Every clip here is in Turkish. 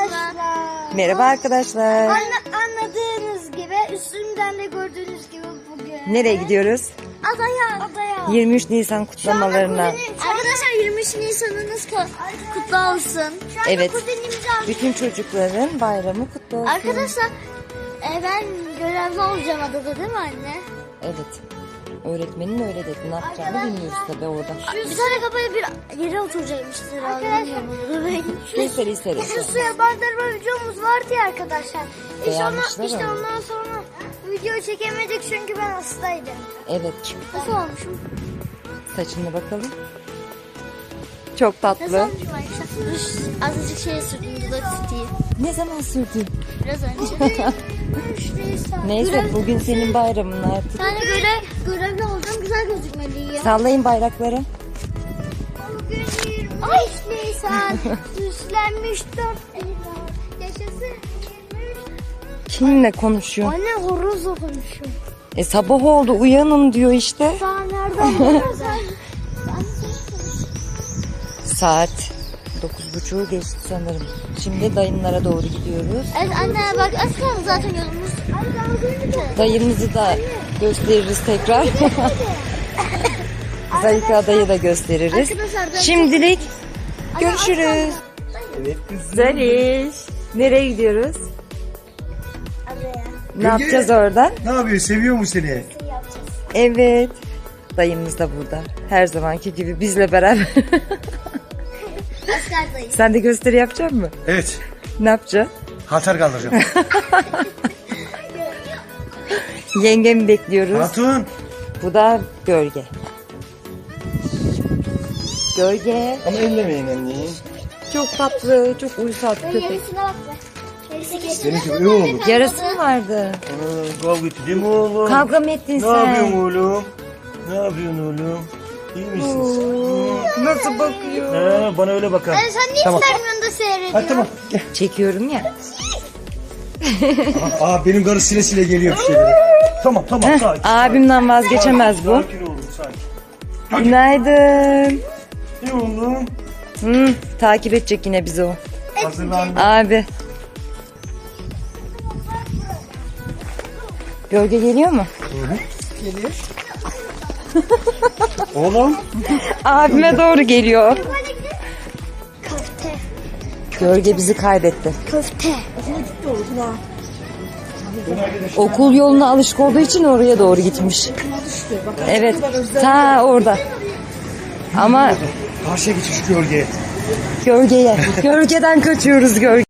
arkadaşlar. Merhaba arkadaşlar. Anla- anladığınız gibi üstümden de gördüğünüz gibi bugün. Nereye gidiyoruz? Adaya. Adaya. 23 Nisan kutlamalarına. Arkadaşlar 23 Nisan'ınız kutlu olsun. Evet. Bütün çocukların bayramı kutlu olsun. Arkadaşlar e, ben görevli olacağım adada değil mi anne? Evet. Öğretmenin öyle dedi. Ne yapacağını bilmiyoruz tabii orada. Bir tane kafaya bir yere oturacakmıştır. Arkadaşlar. Seri seri. Şu suya bandırma videomuz vardı ya arkadaşlar. İşte, Beğenmişler ona, işte ama. ondan sonra video çekemedik çünkü ben hastaydım. Evet. Nasıl olmuşum? Saçına bakalım. Çok tatlı. azıcık şey sürdüm dudak stiği. Ne zaman sürdün? Biraz önce. Neyse bugün senin bayramın artık. Bir tane görev, görevli olacağım güzel gözükmeliyim. Sallayın bayrakları. Bugün 23 Nisan. Süslenmiş dört elma. Yaşasın 23. Kiminle konuşuyor? Anne horozla konuşuyor. E sabah oldu uyanın diyor işte. Daha nereden biliyorsun? Saat 9.30'u geçti sanırım. Şimdi dayınlara doğru gidiyoruz. Evet anne bak az kaldı zaten yolumuz. Dayımızı da gösteririz tekrar. Zayıf adayı da gösteririz. Şimdilik görüşürüz. Evet kızım. Zeliş. Nereye gidiyoruz? Ne yapacağız orada? Ne yapıyor? Seviyor mu seni? Yapacağız. Evet. Dayımız da burada. Her zamanki gibi bizle beraber. Askerdayız. Sen de gösteri yapacak mısın? Evet. Ne yapacaksın? Hatar kaldıracağım. Yengemi bekliyoruz. Hatun. Bu da gölge. Gölge. Ama ellemeyin anneyi. Çok tatlı, çok uysal bir köpek. Yarısına bak be. Yarısı. Seninki öyle oldu. Yarası mı vardı? Aa, kavga etti değil mi oğlum? Kavga mı ettin Ne sen? yapıyorsun oğlum? Ne yapıyorsun oğlum? İyi misin? Oo, Nasıl bakıyor? Ha, bana öyle bakar. Anne sen niye Tamam. yanında seyrediyorsun? Hadi tamam. Gel. Çekiyorum ya. Aa, benim karı sile sile geliyor bir şeyleri. Tamam tamam sakin. Abimden vazgeçemez bu. Sakin oğlum sakin. Günaydın. Ne oğlum? Hı, takip edecek yine bizi o. Hazırlandım. Abi. Gölge geliyor mu? Oğlum. Abime doğru geliyor. Köfte. Gölge bizi kaybetti. Köfte. Okul yoluna alışık olduğu için oraya doğru gitmiş. Evet. Ta orada. Ama Karşıya geçin şu gölgeye. gölgeye. Gölgeden kaçıyoruz gölge.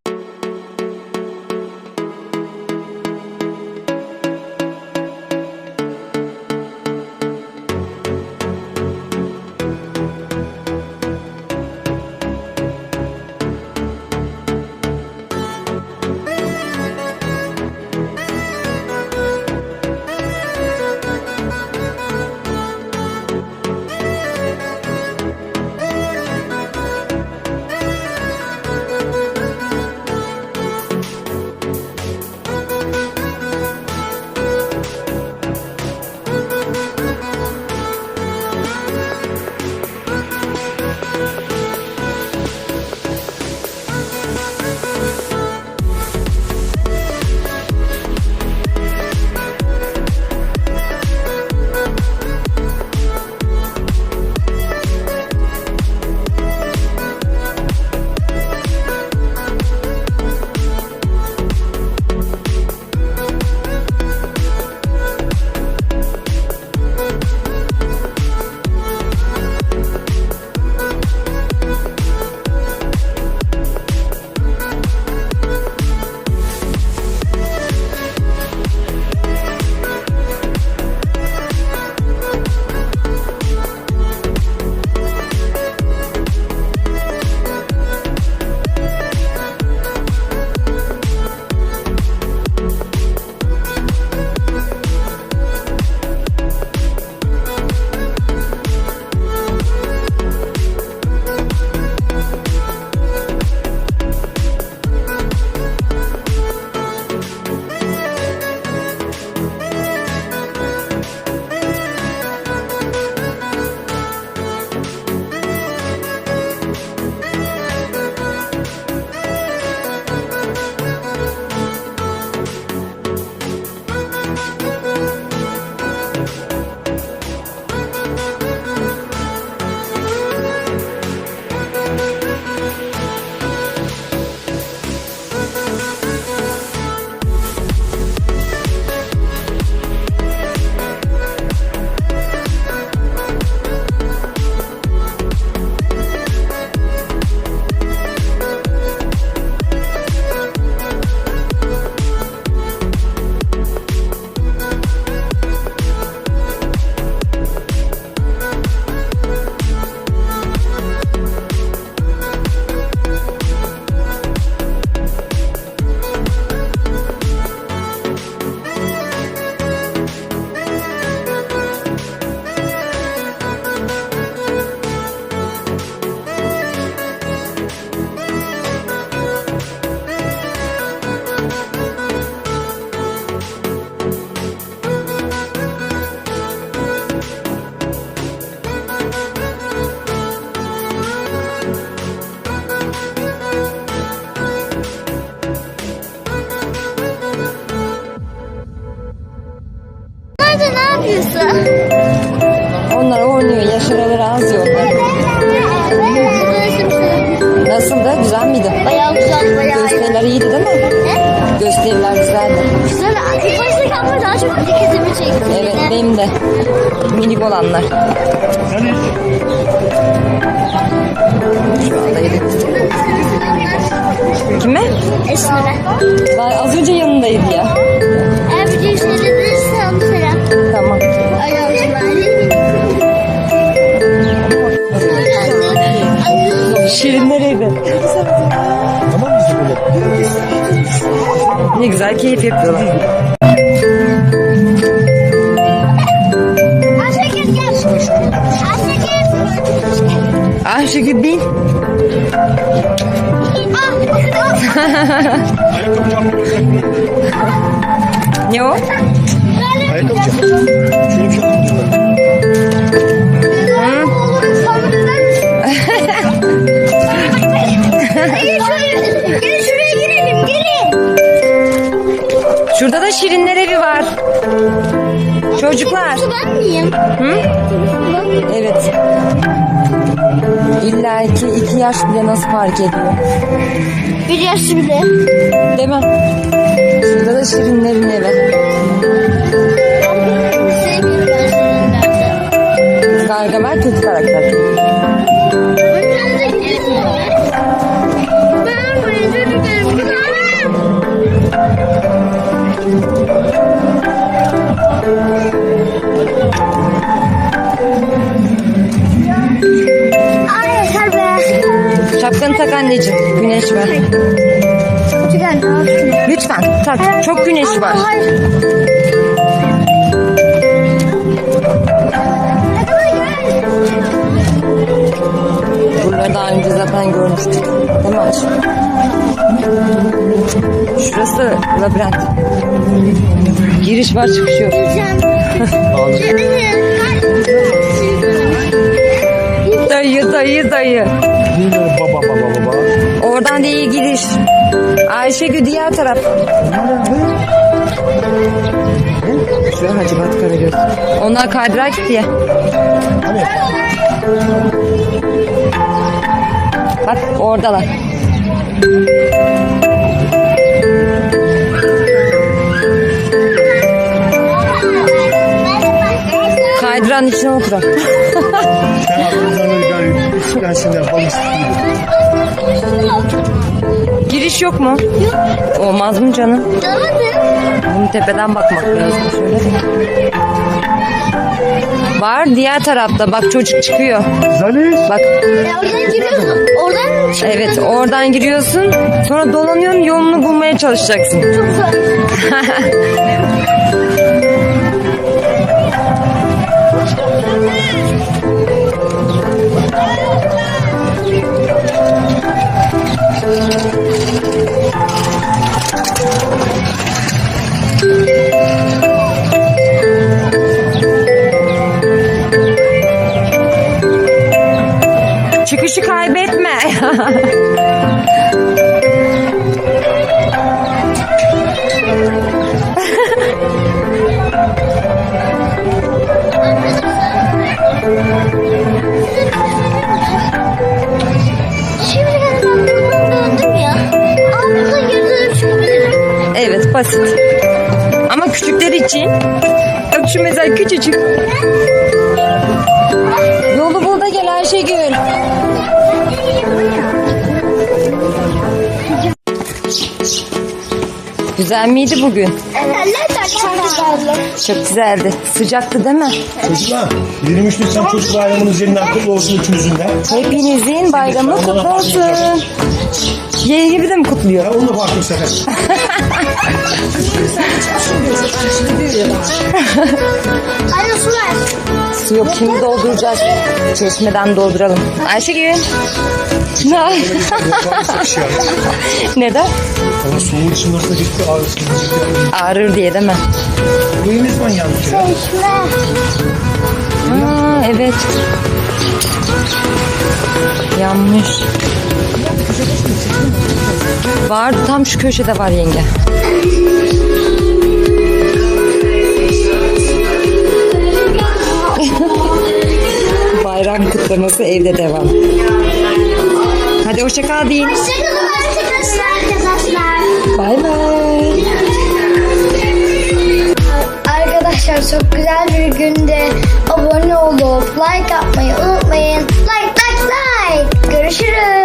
Ama daha çok dikkatimi çekti. Evet benim de. Minik olanlar. Şu anda yedik. Kime? Esneme. Ben az önce yanındaydı ya. Eğer videoyu seyredilirsen selam. Tamam. Şirinler evi. tamam mı böyle? Ne güzel keyif yapıyorlar. Ayşegül bin. Ne o? Şurada da Şirinler evi var. Çocuklar. Ben miyim? Hı? Evet. İlla ki iki yaş bile nasıl fark ediyor. Bir yaşlı bile. Değil mi? Şurada da Şirinlerin evi. Sevmiyorum ben Gargamel kötü karakter. Çok güneş var. Buraları daha önce zaten görmüştük. Değil mi aşkım? Şurası labirent. Giriş var çıkış yok. Dayı dayı dayı. Baba baba baba. Oradan değil giriş. Ayşegül diğer taraf. Şuraya Hacivat Karagöz. Onlar kaydırak ya. Hani? Bak oradalar. Kaydıran içine oturan. Sen aklınızdan yapalım Giriş yok mu? Yok. Olmaz mı canım? Bunu tepeden bakmak lazım şöyle. Var diğer tarafta bak çocuk çıkıyor. Zaliş. Bak Oradan giriyorsun. Oradan çık. evet oradan giriyorsun sonra dolanıyorsun yolunu bulmaya çalışacaksın. Çok zor. dönüp çıkabilirim. evet basit. Ama küçükler için. Bak şu mesela küçücük. Ayşegül. Güzel miydi bugün? Evet. Çok güzeldi. Çok güzeldi. Sıcaktı değil mi? Çocuklar 23 Nisan Çocuk Bayramınız yeniden kutlu olsun üçünüzün de. Hepinizin bayramı kutlu olsun. Yeni gibi de mi kutluyor? Ya onu da farklı sefer. Anne su ver. Su yok şimdi dolduracağız. Çeşmeden dolduralım. Ayşegül. Ne? Neden? Ama soğuğun için nasıl gitti ağrısı gitti. Ağrır diye değil mi? Bu ne zaman yandık ya? Çeşme. Aa, evet. Yanmış. Var tam şu köşede var yenge. bayram kutlaması evde devam. Hadi hoşçakal deyin. Hoşçakalın arkadaşlar. arkadaşlar. Bay bay. Arkadaşlar çok güzel bir günde abone olup like atmayı unutmayın. Like like like. Görüşürüz.